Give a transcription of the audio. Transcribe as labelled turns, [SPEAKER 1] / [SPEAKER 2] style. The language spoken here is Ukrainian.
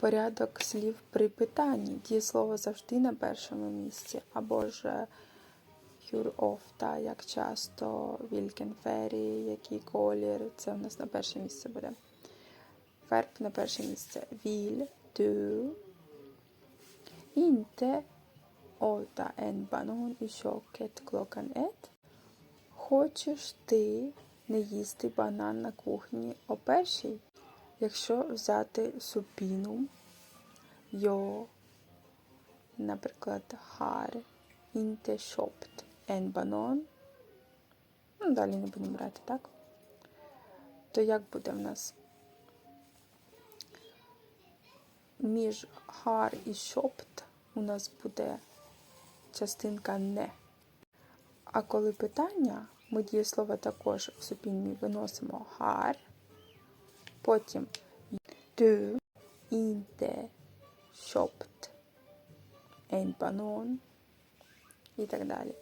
[SPEAKER 1] порядок слів при питанні. Дієслово завжди на першому місці. Або ж hur ofta, як часто, vilken färg, який колір. Це у нас на перше місце буде. Верб на перше місце. Vill du inte äta en banan i köket klockan? Хочеш ти не їсти банан на кухні о першій? Якщо взяти супіну, йо, наприклад, inte köpt en ну, далі не будемо брати, так? То як буде в нас? Між har і köpt у нас буде частинка не. А коли питання, ми дієслово також в супінні виносимо har, потім du inte köpt en banan і так далі.